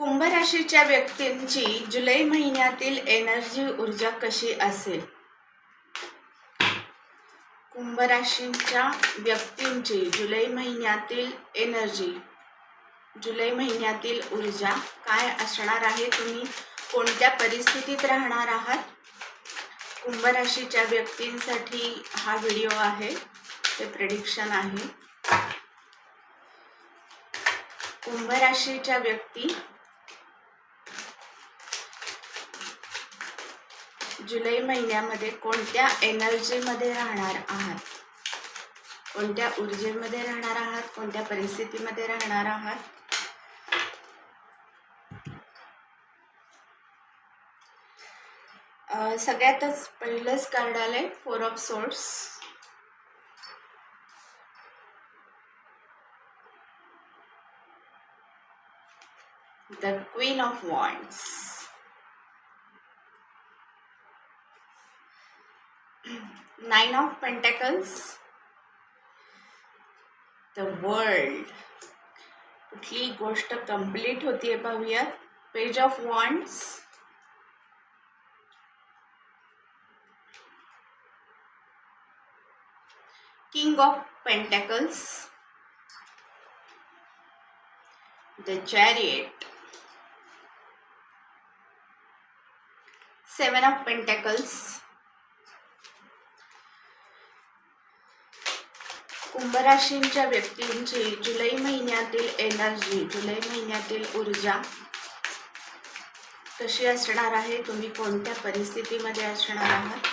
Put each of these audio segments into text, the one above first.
कुंभ राशीच्या व्यक्तींची जुलै महिन्यातील एनर्जी ऊर्जा कशी असेल? कुंभ राशीच्या व्यक्तींची जुलै महिन्यातील एनर्जी जुलै महिन्यातील ऊर्जा काय असणार आहे? तुम्ही कोणत्या परिस्थितीत राहणार आहात? कुंभ राशीच्या व्यक्तींसाठी हा व्हिडिओ आहे. ते प्रेडिक्शन आहे. कुंभ राशीच्या व्यक्ती जुलै महिन्यामध्ये कोणत्या एनर्जीमध्ये राहणार आहात? कोणत्या ऊर्जेमध्ये राहणार आहात? कोणत्या परिस्थितीमध्ये राहणार आहात? सगळ्यातच पहिलंच कार्ड आलंय four of swords the queen of wands nine of pentacles the world कुठली गोष्ट कंप्लीट होतीये पाहूयात page of wands king of pentacles the chariot seven of pentacles कुंभराशींच्या व्यक्तींची जुलै महिन्यातील एनर्जी जुलै महिन्यातील ऊर्जा कशी असणार आहे? तुम्ही कोणत्या परिस्थितीमध्ये असणार आहात?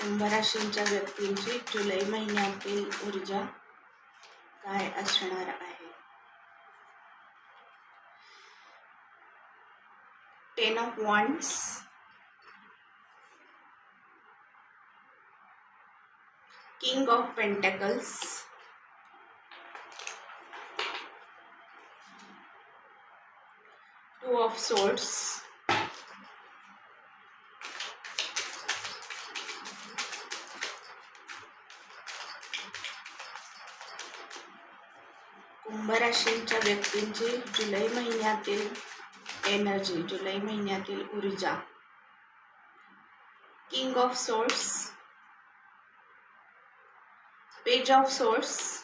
कुंभराशींच्या व्यक्तींची जुलै महिन्यातील ऊर्जा काय असणार आहे? Ten of wands king of pentacles two of swords Kumbh राशींच्या व्यक्तींची जुलै महिन्यातील एनर्जी जुलै महिन्यातील ऊर्जा. King of swords page of source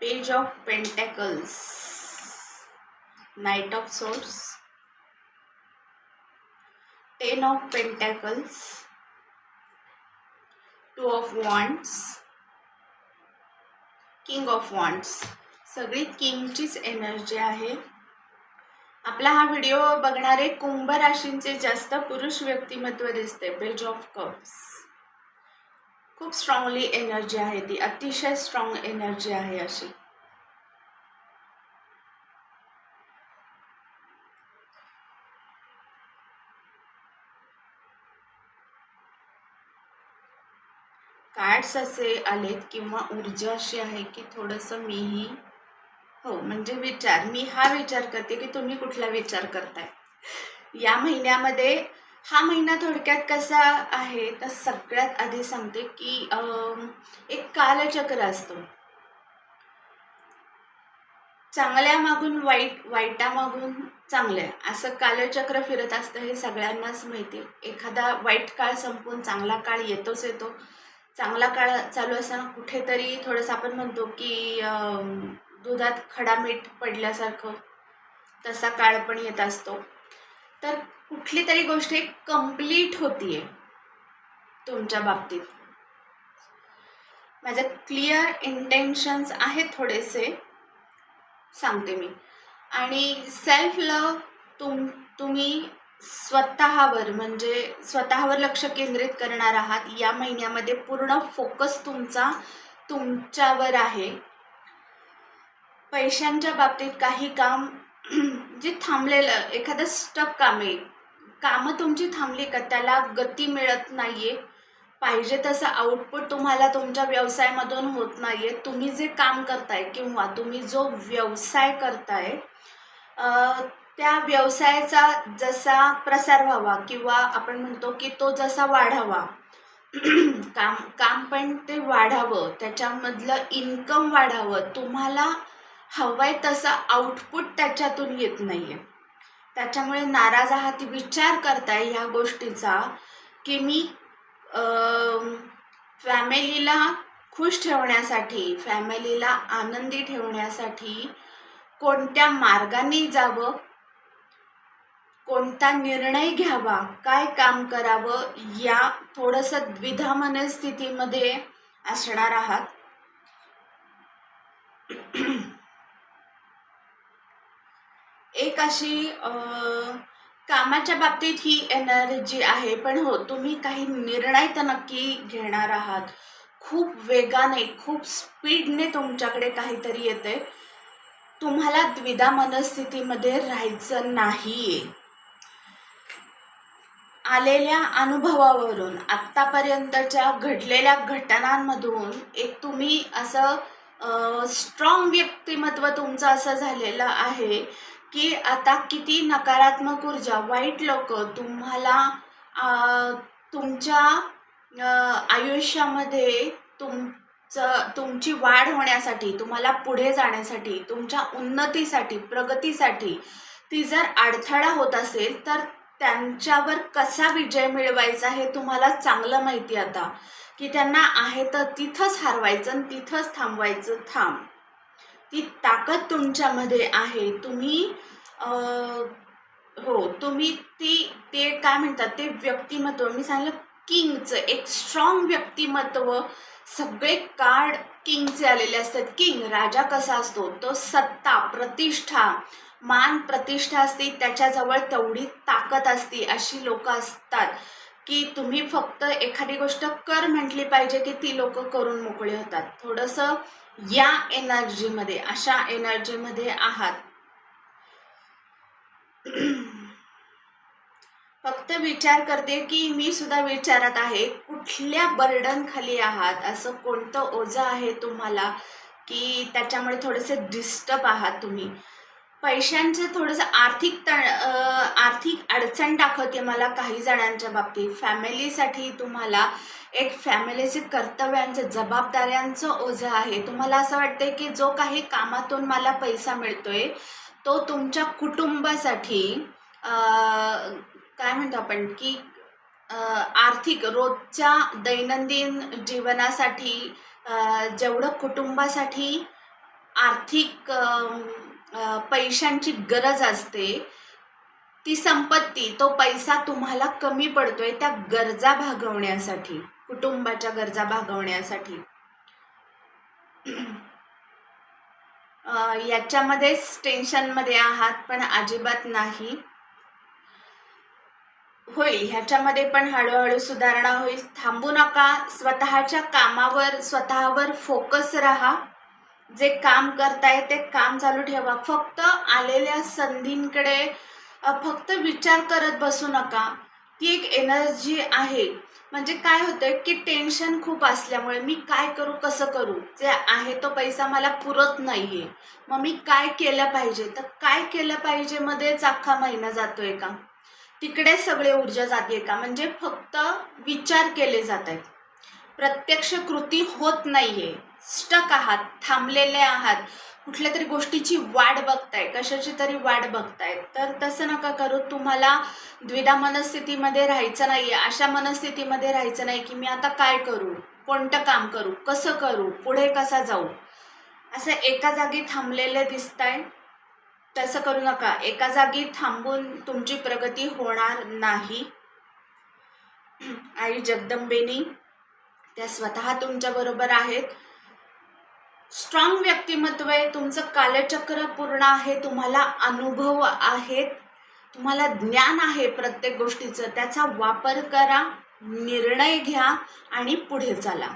page of pentacles knight of swords ten of pentacles two of wands king of wands सगळी किंगचीच energy आहे आपला हा व्हिडिओ बघणारे कुंभ राशींचे जास्त पुरुष व्यक्तिमत्व दिसते बेज ऑफ कप्स खूप स्ट्रॉंगली एनर्जी आहे ती. अतिशय स्ट्रॉंग एनर्जी आहे अशी. कार्ड्स असे आलेत किंवा ऊर्जा अशी आहे की थोडंसं मीही हो म्हणजे विचार. मी हा विचार करते की तुम्ही कुठला विचार करताय? या महिन्यामध्ये हा महिना थोडक्यात कसा आहे तर सगळ्यात आधी सांगते की एक कालचक्र असतो. चांगल्या मागून वाईट वाईटामागून चांगल्या असं कालचक्र फिरत असतं हे सगळ्यांनाच माहिती. आहे. एखादा वाईट काळ संपून चांगला काळ येतोच येतो. चांगला काळ चालू असताना कुठेतरी थोडंसं आपण म्हणतो की दुधात खडा मीठ पडल्यासारखं तसा काळ पण येत असतो. तर कुठली तरी गोष्ट एक कंप्लीट होतीये तुमच्या बाबतीत. माझं क्लिअर इंटेन्शन्स आहेत थोडेसे सांगते मी. आणि सेल्फ लव तुम तुम्ही स्वतःवर म्हणजे स्वतःवर लक्ष केंद्रित करणार आहात या महिन्यामध्ये पूर्ण फोकस तुमचा तुमच्यावर आहे. पैशांच्या बाबतीत काही काम जे थांबलेलं एखादं स्टक काम आहे कामं तुमची थांबली का? त्याला गती मिळत नाहीये. पाहिजे तसं आउटपुट तुम्हाला तुमच्या व्यवसायामधून होत नाहीये. तुम्ही जे काम करताय किंवा तुम्ही जो व्यवसाय करताय त्या व्यवसायाचा जसा प्रसार व्हावा किंवा आपण म्हणतो की तो जसा वाढावा काम काम पण ते वाढावं त्याच्यामधलं इन्कम वाढावं तुम्हाला हवंय तसं आउटपुट त्याच्यातून येत नाही आहे त्याच्यामुळे नाराज आहात विचार करताय ह्या गोष्टीचा की मी फॅमिलीला खुश ठेवण्यासाठी फॅमिलीला आनंदी ठेवण्यासाठी कोणत्या मार्गाने जावं? कोणता निर्णय घ्यावा? काय काम करावं? या थोडंसं द्विधा मनस्थितीमध्ये असणार आहात. एक अशी कामाच्या बाबतीत ही एनर्जी आहे पण हो तुम्ही काही निर्णय तर नक्की घेणार आहात. खूप वेगाने खूप स्पीडने तुमच्याकडे काहीतरी येते तुम्हाला द्विधा मनस्थितीमध्ये राहायचं नाहीये. आलेल्या अनुभवावरून आत्तापर्यंतच्या घडलेल्या घटनांमधून एक तुम्ही असं स्ट्रॉंग व्यक्तिमत्व तुमचं असं झालेलं आहे की आता किती नकारात्मक ऊर्जा वाईट लोक तुम्हाला तुमच्या आयुष्यामध्ये तुमचं तुमची वाढ होण्यासाठी तुम्हाला पुढे जाण्यासाठी तुमच्या उन्नतीसाठी प्रगतीसाठी ती जर अडथळा होत असेल तर त्यांच्यावर कसा विजय मिळवायचा हे तुम्हाला चांगलं माहिती आता. की त्यांना आहे तर तिथंच हरवायचं आणि तिथंच थांबवायचं. थांब. ती ताकद तुमच्यामध्ये आहे. तुम्ही हो तुम्ही ती ते काय म्हणतात ते व्यक्तिमत्व मी सांगितलं किंगचं एक स्ट्रॉंग व्यक्तिमत्व. सगळे कार्ड किंगचे आलेले असतात. किंग राजा कसा असतो? तो सत्ता प्रतिष्ठा मान प्रतिष्ठा असते. त्याच्याजवळ तेवढी ताकद असते अशी लोक असतात. की तुम्ही फक्त एखादी गोष्ट कर म्हटली पाहिजे की ती लोक करून मोकळे होतात. थोडंसं या एनर्जीमध्ये अशा एनर्जीमध्ये आहात. फक्त विचार करते की मी सुद्धा विचारत आहे कुठल्या बर्डन खाली आहात? असं कोणतं ओझं आहे तुम्हाला की त्याच्यामुळे थोडेसे डिस्टर्ब आहात तुम्ही? पैशांचं थोडंसं आर्थिक तण आर्थिक अडचण दाखवते मला काही जणांच्या बाबतीत. फॅमिलीसाठी तुम्हाला एक फॅमिलीचे कर्तव्यांचं जबाबदाऱ्यांचं ओझं आहे. तुम्हाला असं वाटतंय की जो काही कामातून मला पैसा मिळतोय तो तुमच्या कुटुंबासाठी काय म्हणतो आपण की आर्थिक रोजच्या दैनंदिन जीवनासाठी जेवढं कुटुंबासाठी आर्थिक पैशांची गरज असते ती संपत्ती तो पैसा तुम्हाला कमी पडतोय त्या गरजा भागवण्यासाठी कुटुंबाच्या गरजा भागवण्यासाठी. याच्यामध्येच टेन्शनमध्ये आहात पण अजिबात नाही. होईल ह्याच्यामध्ये पण हळूहळू सुधारणा होईल. थांबू नका स्वतःच्या कामावर स्वतःवर फोकस राहा. जे काम करताय ते काम चालू ठेवा. फक्त आलेल्या संधींकडे फक्त विचार करत बसू नका. ती एक एनर्जी आहे. म्हणजे काय होतं की टेन्शन खूप असल्यामुळे मी काय करू कसं करू? जे आहे तो पैसा मला पुरत नाही आहे मग मी काय केलं पाहिजे? तर काय केलं पाहिजे मध्येच अख्खा महिना जातोय का? तिकडे सगळे ऊर्जा जाते का? म्हणजे फक्त विचार केले जात आहेत प्रत्यक्ष कृती होत नाही आहे स्टक आहात थांबलेले आहात कुठल्या तरी गोष्टीची वाट बघताय कशाची तरी वाट बघताय तर तसं नका करू. तुम्हाला द्विधा मनस्थितीमध्ये राहायचं नाही अशा मनस्थितीमध्ये राहायचं नाही की मी आता काय करू कोणतं काम करू कसं करू पुढे कसा जाऊ. असं एका जागी थांबलेले दिसताय तसं करू नका. एका जागी थांबून तुमची प्रगती होणार नाही. आई जगदंबेनी त्या स्वतः तुमच्याबरोबर आहेत. स्ट्रॉंग व्यक्तिमत्व आहे. तुमचं कालचक्र पूर्ण आहे. तुम्हाला अनुभव आहेत. तुम्हाला ज्ञान आहे प्रत्येक गोष्टीचं. त्याचा वापर करा निर्णय घ्या आणि पुढे चाला.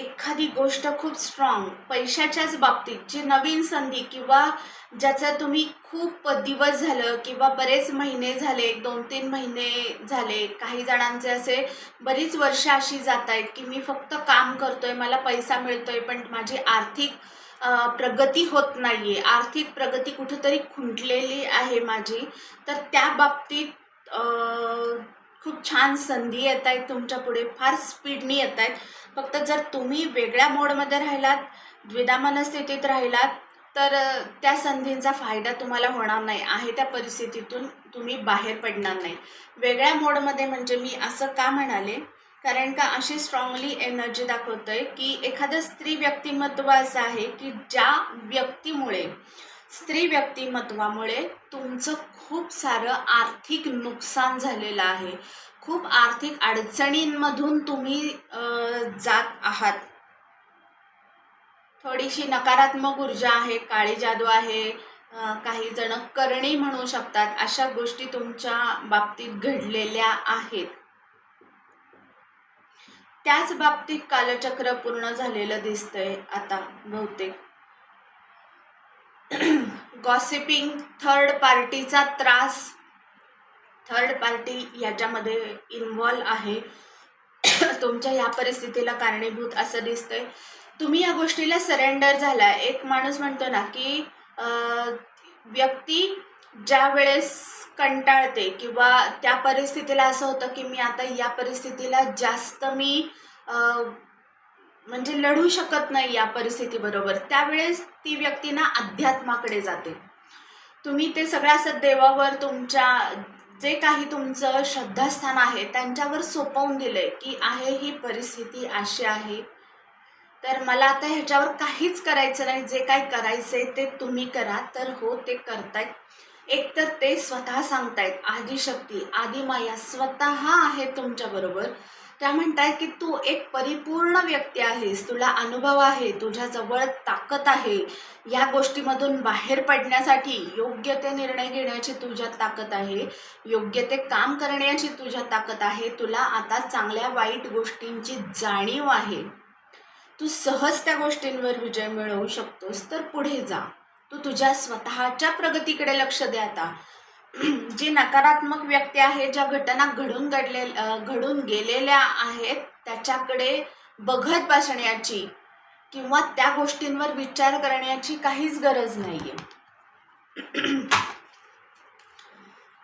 एखादी गोष्ट खूप स्ट्रॉंग पैशाच्याच बाबतीत जी नवीन संधी किंवा ज्याचं तुम्ही खूप दिवस झालं किंवा बरेच महिने झाले दोन तीन महिने झाले काही जणांचे असे बरीच वर्ष अशी जात आहेत की मी फक्त काम करतोय मला पैसा मिळतोय पण माझी आर्थिक प्रगती होत नाही आहे आर्थिक प्रगती कुठेतरी खुंटलेली आहे माझी. तर त्या बाबतीत खूप छान संधी येत आहेत तुमच्यापुढे फार स्पीडनी येत आहेत. फक्त जर तुम्ही वेगळ्या मोडमध्ये राहिलात द्विधा मनस्थितीत राहिलात तर त्या संधींचा फायदा तुम्हाला होणार नाही. आहे त्या परिस्थितीतून तुम्ही बाहेर पडणार नाही. वेगळ्या मोडमध्ये म्हणजे मी असं का म्हणाले? कारण का अशी स्ट्रॉंगली एनर्जी दाखवतंय की एखादं स्त्री व्यक्तिमत्व असं आहे की ज्या व्यक्तीमुळे स्त्री व्यक्तिमत्वामुळे तुमचं खूप सारं आर्थिक नुकसान झालेलं आहे. खूप आर्थिक अडचणींमधून तुम्ही जात आहात. थोडीशी नकारात्मक ऊर्जा आहे काळी जादू आहे काही जण करणी म्हणू शकतात अशा गोष्टी तुमच्या बाबतीत घडलेल्या आहेत. त्याच बाबतीत कालचक्र पूर्ण झालेलं दिसतंय आता बहुतेक. गॉसिपिंग थर्ड पार्टीचा त्रास थर्ड पार्टी याच्यामध्ये इन्वॉल्व आहे. तुमच्या ह्या परिस्थितीला कारणीभूत असं दिसतंय. तुम्ही या गोष्टीला सरेंडर झाला एक माणूस म्हणतो ना की व्यक्ती ज्या वेळेस कंटाळते किंवा त्या परिस्थितीला असं होतं की मी आता या परिस्थितीला जास्त मी म्हणजे लढू शकत नाही या परिस्थितीबरोबर त्यावेळेस ती व्यक्ती ना अध्यात्माकडे जाते. तुम्ही ते सगळं असं देवावर तुमच्या जे काही तुमचं श्रद्धास्थान आहे त्यांच्यावर सोपवून दिलंय की आहे ही परिस्थिती अशी आहे. तर मला आता ह्याच्यावर काहीच करायचं नाही. जे काय करायचंय ते तुम्ही करा. तर हो ते करतायत. एक तर ते स्वतः सांगतायत. आदिशक्ती आदिमाया स्वतः आहे तुमच्याबरोबर त्या म्हणतात की तू एक परिपूर्ण व्यक्ती आहेस. तुला अनुभव आहे तुझ्याजवळ ताकद आहे. या गोष्टीमधून बाहेर पडण्यासाठी योग्य ते निर्णय घेण्याची तुझ्यात ताकद आहे. योग्य ते काम करण्याची तुझ्यात ताकद आहे. तुला आता चांगल्या वाईट गोष्टींची जाणीव आहे. तू सहज त्या गोष्टींवर विजय मिळवू शकतोस. तर पुढे जा. तू तुझ्या स्वतःच्या प्रगतीकडे लक्ष दे आता. जी नकारात्मक व्यक्ती आहे ज्या घटना घडून घडले घडून गेलेल्या आहेत त्याच्याकडे बघत बसण्याची किंवा त्या गोष्टींवर विचार करण्याची काहीच गरज नाहीये.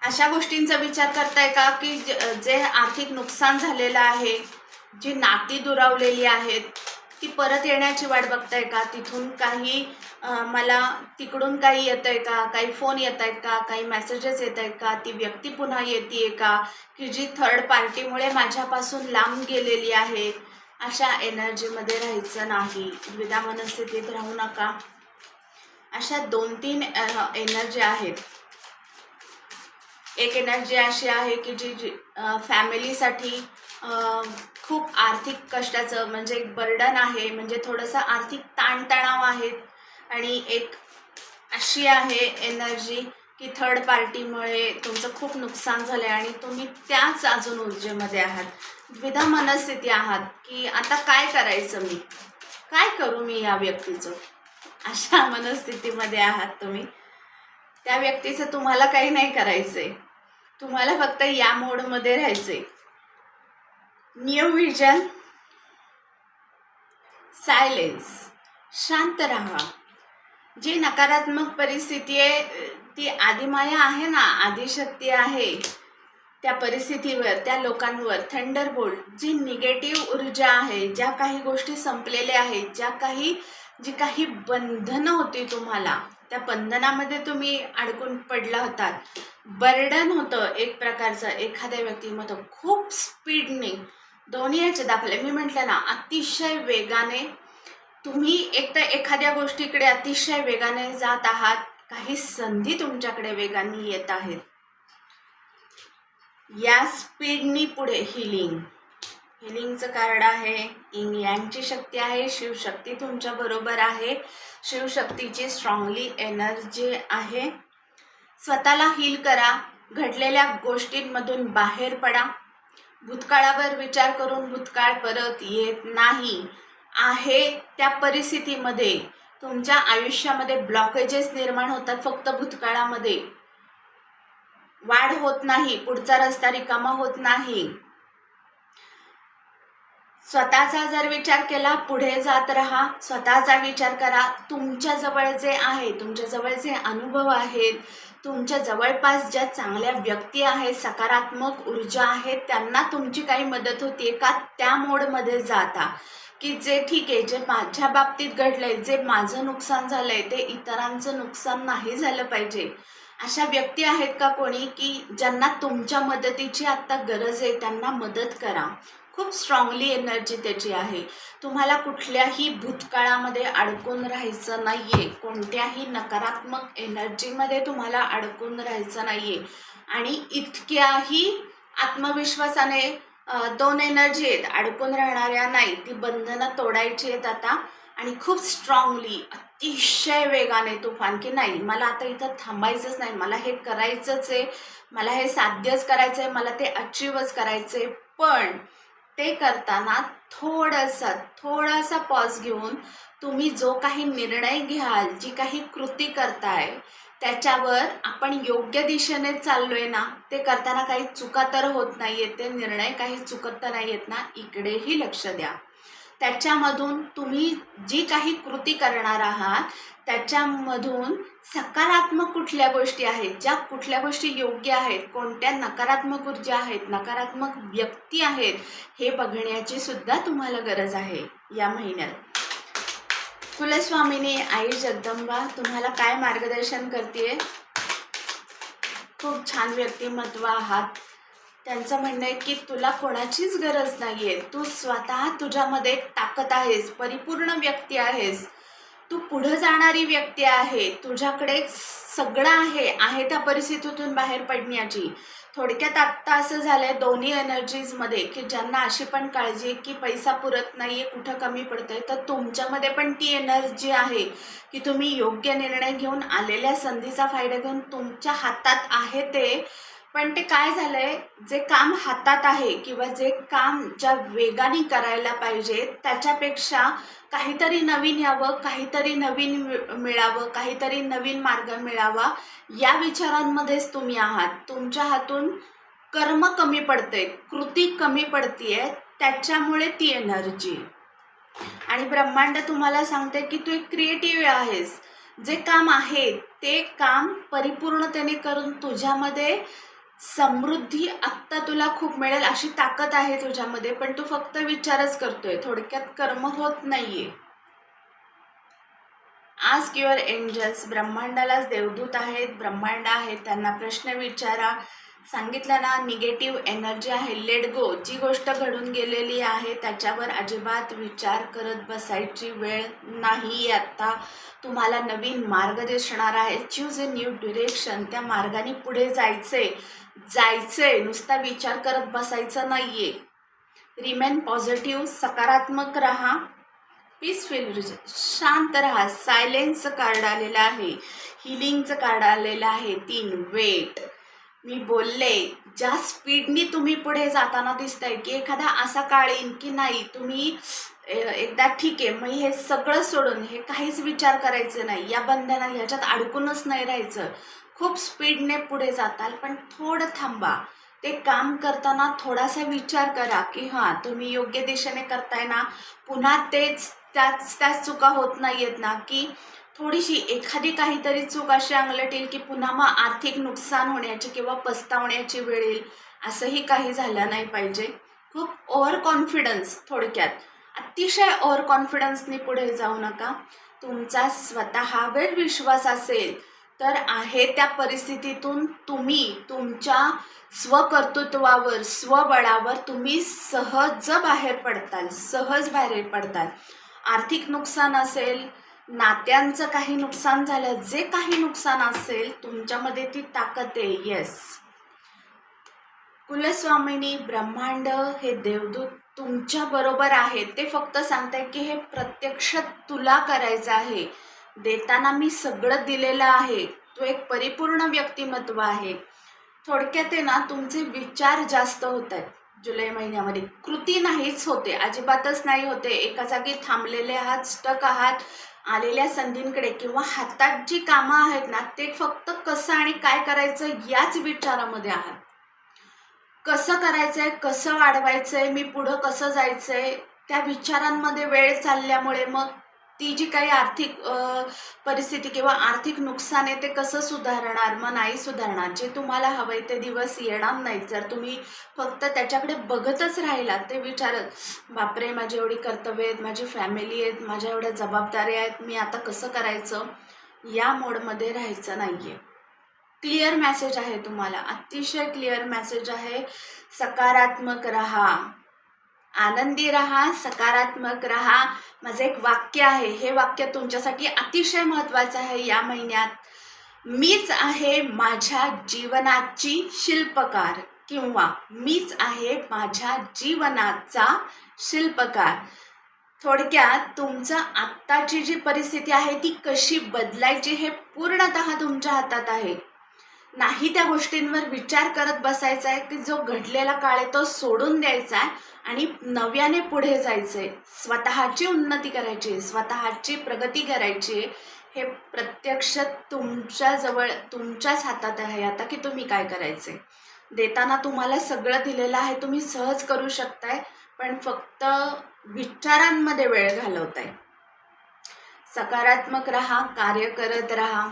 अशा गोष्टींचा विचार करताय का की ज- जे आर्थिक नुकसान झालेलं आहे जी नाती दुरावलेली आहेत ती परत येण्याची वाट बघताय का? तिथून काही मला तिकडून काही येत आहे का? काही फोन येत आहेत का? काही मेसेजेस येत आहेत का? ती व्यक्ती पुन्हा येते का? की जी थर्ड पार्टीमुळे माझ्यापासून लांब गेलेली आहे अशा एनर्जीमध्ये राहायचं नाही. द्विधा मनस्थितीत राहू नका. अशा दोन तीन एनर्जी आहेत. एक एनर्जी अशी आहे की जी जी फॅमिलीसाठी खूप आर्थिक कष्टाचं म्हणजे एक बर्डन आहे म्हणजे थोडंसं आर्थिक ताणतणाव आहेत आणि एक अशी आहे एनर्जी की थर्ड पार्टीमुळे तुमचं खूप नुकसान झालं आहे आणि तुम्ही त्याच अजून ऊर्जेमध्ये आहात. द्विधा मनस्थिती आहात की आता काय करायचं मी? काय करू मी या व्यक्तीचं? अशा मनस्थितीमध्ये आहात तुम्ही. त्या व्यक्तीचं तुम्हाला काही नाही करायचं आहे तुम्हाला फक्त या मोडमध्ये राहायचं आहे न्यू विजन सायलेन्स शांत राहा. जी नकारात्मक परिस्थिती आहे ती आदिमाया आहे ना आदिशक्ती आहे त्या परिस्थितीवर त्या लोकांवर थंडरबोल्ट जी निगेटिव्ह ऊर्जा आहे ज्या काही गोष्टी संपलेल्या आहेत ज्या काही जी काही बंधनं होती तुम्हाला त्या बंधनामध्ये तुम्ही अडकून पडला होतात. बर्डन होतं एक प्रकारचं एखाद्या व्यक्तीमधून खूप स्पीडने दोन्ही याचे दाखले मी म्हटलं ना अतिशय वेगाने तुम्ही एक तर एखाद्या गोष्टीकडे अतिशय वेगाने जात आहात काही संधी तुमच्याकडे वेगाने येत आहेत. या स्पीडनी पुढे हिलिंग. हिलिंगचं कार्ड आहे इंग यांची शक्ती आहे शिवशक्ती तुमच्या बरोबर आहे. शिवशक्तीची स्ट्रॉंगली एनर्जी आहे. स्वतःला हील करा. घडलेल्या गोष्टींमधून बाहेर पडा. भूतकाळावर विचार करून भूतकाळ परत येत नाही. आहे त्या परिस्थितीमध्ये. तुमच्या आयुष्यामध्ये ब्लॉकेजेस निर्माण होतात फक्त भूतकाळामध्ये. वाढ होत नाही पुढचा रस्ता रिकामा होत नाही. स्वतःचा जर विचार केला पुढे जात राहा. स्वतःचा विचार करा. तुमच्या जवळ जे आहे तुमच्या जवळ जे अनुभव आहेत तुमच्या जवळपास ज्या चांगल्या व्यक्ती आहेत सकारात्मक ऊर्जा आहेत त्यांना तुमची काही मदत होते का? त्या मोडमध्ये जाता. की जे ठीक आहे जे माझ्या बाबतीत घडलंय जे माझं नुकसान झालंय ते इतरांचं नुकसान नाही झालं पाहिजे. अशा व्यक्ती आहेत का कोणी की ज्यांना तुमच्या मदतीची आत्ता गरज आहे त्यांना मदत करा. खूप स्ट्रॉंगली एनर्जी त्याची आहे. तुम्हाला कुठल्याही भूतकाळामध्ये अडकून राहायचं नाहीये. कोणत्याही नकारात्मक एनर्जीमध्ये तुम्हाला अडकून राहायचं नाहीये. आणि इतक्याही आत्मविश्वासाने दोन एनर्जी आहेत. अडकून राहणाऱ्या नाही ती बंधनं तोडायची आहेत आता. आणि खूप स्ट्रॉंगली अतिशय वेगाने तुफान की नाही मला आता इथं थांबायचंच नाही. मला हे करायचंच आहे. मला हे साध्यच करायचं आहे मला ते अचीवच करायचं आहे पण ते करताना थोडंसं थोडासा पॉज घेऊन तुम्ही जो काही निर्णय घ्याल जी काही कृती करताय त्याच्यावर आपण योग्य दिशेने चाललोय ना ते करताना काही चुका तर होत नाहीयेत ते निर्णय काही चुकत तर नाही आहेत ना इकडेही लक्ष द्या. त्याच्यामधून तुम्ही जी काही कृती करणार आहात त्याच्यामधून सकारात्मक कुठल्या गोष्टी आहेत ज्या कुठल्या गोष्टी योग्य आहेत कोणत्या नकारात्मक ऊर्जा आहेत नकारात्मक व्यक्ती आहेत हे बघण्याची सुद्धा तुम्हाला गरज आहे या महिन्यात. कुलस्वामिनी आई जगदंबा तुम्हाला काय मार्गदर्शन करते खूप छान व्यक्तिमत्व आहात. त्यांचं म्हणणं आहे की तुला कोणाचीच गरज नाही आहे तू स्वतः तुझ्यामध्ये एक ताकद आहेस परिपूर्ण व्यक्ती आहेस. तू पुढं जाणारी व्यक्ती आहे. तुझ्याकडे सगळं आहे आहे त्या परिस्थितीतून बाहेर पडण्याची. थोडक्यात आत्ता असं झालंय दोन्ही एनर्जीजमध्ये की ज्यांना अशी पण काळजी आहे की पैसा पुरत नाहीये कुठं कमी पडतंय तर तुमच्यामध्ये पण ती एनर्जी आहे की तुम्ही योग्य निर्णय घेऊन आलेल्या संधीचा फायदा घेऊन तुमच्या हातात आहे ते. पण ते काय झालंय? जे काम हातात आहे किंवा जे काम ज्या वेगाने करायला पाहिजे त्याच्यापेक्षा काहीतरी नवीन यावं काहीतरी नवीन मिळावं काहीतरी नवीन मार्ग मिळावा या विचारांमध्येच तुम्ही आहात. तुमच्या हातून कर्म कमी पडते कृती कमी पडतीये त्याच्यामुळे ती एनर्जी. आणि ब्रह्मांड तुम्हाला सांगते की तू एक क्रिएटिव्ह आहेस. जे काम आहे ते काम परिपूर्णतेने करून तुझ्यामध्ये समृद्धी आत्ता तुला खूप मिळेल अशी ताकद आहे तुझ्यामध्ये पण तू फक्त विचारच करतोय. थोडक्यात कर्म होत नाहीये. आज युअर एंजल्स ब्रह्मांडालाच देवदूत आहेत. ब्रह्मांड आहेत. त्यांना प्रश्न विचारा. सांगितलं ना निगेटिव्ह एनर्जी आहे लेट गो जी गोष्ट घडून गेलेली आहे त्याच्यावर अजिबात विचार करत बसायची वेळ नाही आत्ता तुम्हाला नवीन मार्ग दिसणार आहे. चूज अ न्यू डिरेक्शन त्या मार्गाने पुढे जायचंय जायचंय नुसता विचार करत बसायचं नाही आहे रिमेन पॉझिटिव्ह सकारात्मक राहा. पीसफुल शांत राहा. सायलेन्सचं कार्ड आलेलं आहे. हिलिंगचं कार्ड आलेलं आहे. तीन. वेट मी बोलले ज्या स्पीडनी तुम्ही पुढे जाताना दिसतंय की एखादा असा काळ येईन की नाही तुम्ही एकदा ठीक आहे मग हे सगळं सोडून हे काहीच विचार करायचे नाही. या बंधना ह्याच्यात अडकूनच नाही राहायचं. खूप स्पीडने पुढे जाताल पण थोडं थांबा. ते काम करताना थोडासा विचार करा की हां तुम्ही योग्य दिशेने करताय ना. पुन्हा तेच त्याच त्याच चुका होत नाही आहेत ना की थोडीशी एखादी काहीतरी चूक अशी अंगलटेल की पुन्हा मग आर्थिक नुकसान होण्याची किंवा पस्तावण्याची वेळ येईल असंही काही झालं नाही पाहिजे. खूप ओव्हर कॉन्फिडन्स थोडक्यात. अतिशय ओव्हर कॉन्फिडन्सनी पुढे जाऊ नका. तुमचा स्वतःवर विश्वास असेल तर आहे त्या परिस्थितीतून तुम्ही तुमच्या स्वकर्तृत्वावर स्वबळावर तुम्ही सहज बाहेर पडताल सहज बाहेर पडताल. आर्थिक नुकसान असेल नात्यांचं काही नुकसान झालं जे काही नुकसान असेल तुमच्यामध्ये ती ताकद आहे येस कुलस्वामिनी ब्रह्मांड हे देवदूत तुमच्या बरोबर आहे ते फक्त सांगताय की हे प्रत्यक्ष तुला करायचं आहे. देताना मी सगळं दिलेलं आहे. तो एक परिपूर्ण व्यक्तिमत्व आहे. थोडक्यात आहे ना तुमचे विचार जास्त होत आहेत. जुलै महिन्यामध्ये कृती नाहीच होते अजिबातच नाही होते. एका जागी थांबलेले आहात स्टक आहात. आलेल्या संधींकडे किंवा हातात जी कामं आहेत ना ते फक्त कसं आणि काय करायचं याच विचारामध्ये आहात कसं करायचंय कसं वाढवायचंय मी पुढं कसं जायचंय त्या विचारांमध्ये वेळ चालल्यामुळे मग ती जी काही आर्थिक परिस्थिती किंवा आर्थिक नुकसान आहे ते कसं सुधारणार? मग नाही सुधारणार. जे तुम्हाला हवंय ते दिवस येणार नाहीत. जर तुम्ही फक्त त्याच्याकडे बघतच राहिलात ते विचारत बापरे माझी एवढी कर्तव्य आहेत माझी फॅमिली आहेत माझ्या एवढ्या जबाबदाऱ्या आहेत मी आता कसं करायचं? या मोडमध्ये राहायचं नाही आहे क्लिअर मॅसेज आहे तुम्हाला. अतिशय क्लिअर मॅसेज आहे. सकारात्मक राहा. आनंदी राहा सकारात्मक राहा. माझं एक वाक्य आहे. हे वाक्य तुमच्यासाठी अतिशय महत्त्वाचं आहे या महिन्यात. मीच आहे माझ्या जीवनाची शिल्पकार किंवा मीच आहे माझ्या जीवनाचा शिल्पकार. थोडक्यात तुमचं आत्ताची जी परिस्थिती आहे ती कशी बदलायची हे पूर्णतः तुमच्या हातात आहे. नाही त्या गोष्टींवर विचार करत बसायचा आहे की जो घडलेला काळ आहे तो सोडून द्यायचा आहे आणि नव्याने पुढे जायचं आहे. स्वतःची उन्नती करायची आहे स्वतःची प्रगती करायची आहे. हे प्रत्यक्ष तुमच्याजवळ तुमच्याच हातात आहे. आता की तुम्ही काय करायचे देताना तुम्हाला सगळं दिलेलं आहे तुम्ही सहज करू शकताय पण फक्त विचारांमध्ये वेळ घालवताय. सकारात्मक राहा कार्य करत राहा.